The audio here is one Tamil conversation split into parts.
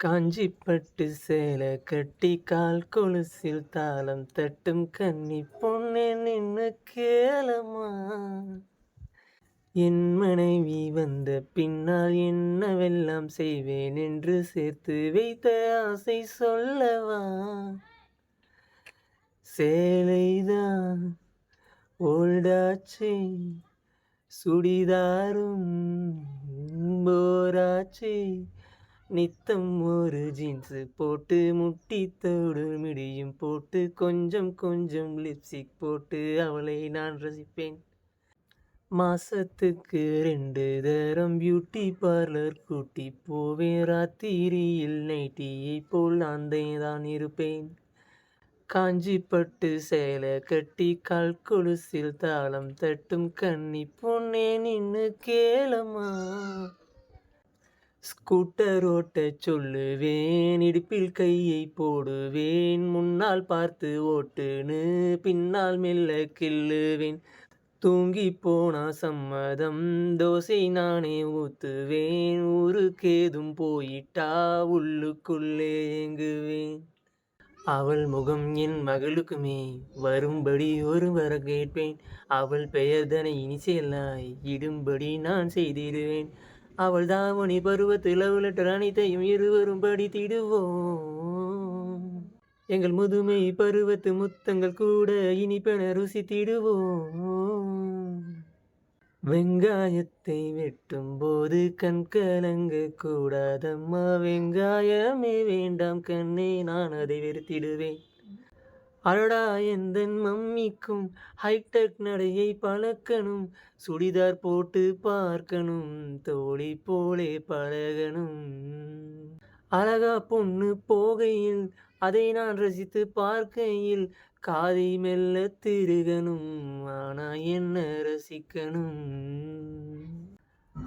காஞ்சிப்பட்டு சேலை கட்டி கால் கொலுசில் தாளம் தட்டும் கன்னி பொண்ணே நின்னு கேளமா. என் மனைவி வந்த பின்னால் என்னவெல்லாம் செய்வேன் என்று சேர்த்து வைத்த ஆசை சொல்லவா? சேலைதான் ஓல்டாச்சு சுடிதாரும் போராச்சு நித்தம் ஒரு ஜீன்ஸு போட்டு முட்டி தோடு மிடியும் போட்டு கொஞ்சம் கொஞ்சம் லிப்ஸ்டிக் போட்டு அவளை நான் ரசிப்பேன். மாசத்துக்கு ரெண்டு தரம் பியூட்டி பார்லர் கூட்டி போவேன். ராத்திரியில் நைட்டியை போல் நான் தான் இருப்பேன். காஞ்சி பட்டு சேலை கட்டி கால் கொலுசில் தாளம் தட்டும் கன்னி பொண்ணே நின்று கேளமா ஸ்கூட்டர் ஓட்ட சொல்லுவேன் இடுப்பில் கையை போடுவேன் முன்னால் பார்த்து ஓட்டுன்னு பின்னால் மெல்ல கிள்ளுவேன். தூங்கி போனா சம்மதம் தோசை நானே ஊத்துவேன் ஊருக்கேதும் போயிட்டா உள்ளுக்குள்ளே ஏங்குவேன். அவள் முகம் என் மகளுக்குமே வரும்படி ஒரு வர கேட்பேன். அவள் பெயர்தனை இனிசெல்லாய் இடும்படி நான் செய்திடுவேன். அவள் தாவணி பருவத்தில் லெட்டர் அனைத்தையும் இருவரும் படித்திடுவோம். எங்கள் முதுமை பருவத்து முத்தங்கள் கூட இனிப்பென ருசித்திடுவோம். வெங்காயத்தை வெட்டும் போது கண் கலங்க கூடாதம்மா வெங்காயமே வேண்டாம் கண்ணே நான் அதை வெறுத்திடுவேன். அடடா எந்தன் மம்மிக்கும் ஹைடெக் நடையை பழக்கணும். சுடிதார் போட்டு பார்க்கணும் தோழி போலே பழகணும். அழகா பொண்ணு போகையில் அதை நான் ரசித்து பார்க்கையில் காதை மெல்ல திருகணும் ஆனா என்ன ரசிக்கணும்?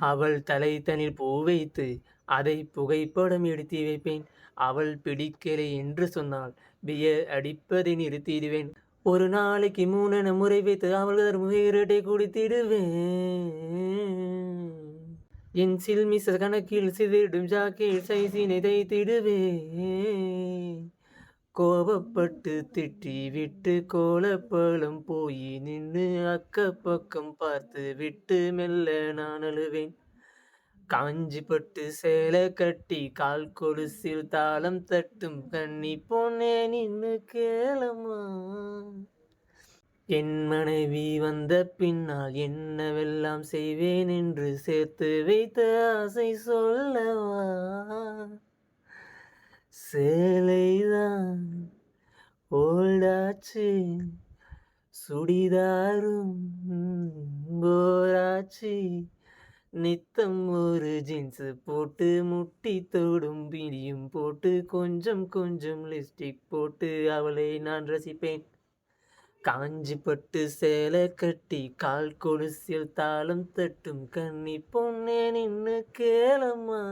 அவள் தலை பூ வைத்து அதை புகைப்படம் எடுத்து வைப்பேன். அவள் பிடிக்கலை என்று சொன்னால் பியர் அடிப்பதை நிறுத்திடுவேன். ஒரு நாளைக்கு மூணு முறை வைத்து அவள்கள் முகையீரட்டை குடித்திடுவேன். என் சில்மிச கணக்கில் சிதிடும் ஜாக்கில் சைசினை தைத்திடுவேன். கோபப்பட்டு திட்டி விட்டு கோலப்பழம் போய் நின்று அக்க பக்கம் பார்த்து விட்டு மெல்ல நான் அழுவேன். காஞ்சி பட்டு சேலை கட்டி கால் கொலுசில் தாளம் தட்டும் கண்ணி பொண்ணே நின்னு கேளமா. என் மனைவி வந்த பின்னால் என்னவெல்லாம் செய்வேன் என்று சேர்த்து வைத்த ஆசை சொல்லவா. சேலைதான் ஓல்டாச்சு சுடிதாரும் போராச்சு நித்தம் ஒரு ஜீன்ஸு போட்டு முட்டி தோடும் பிடியும் போட்டு கொஞ்சம் கொஞ்சம் லிப்ஸ்டிக் போட்டு அவளை நான் ரசிப்பேன். காஞ்சி பட்டு சேலை கட்டி கால் கொலுசில் தாளம் தட்டும் கண்ணி பொண்ணே நின்று கேளம்மா.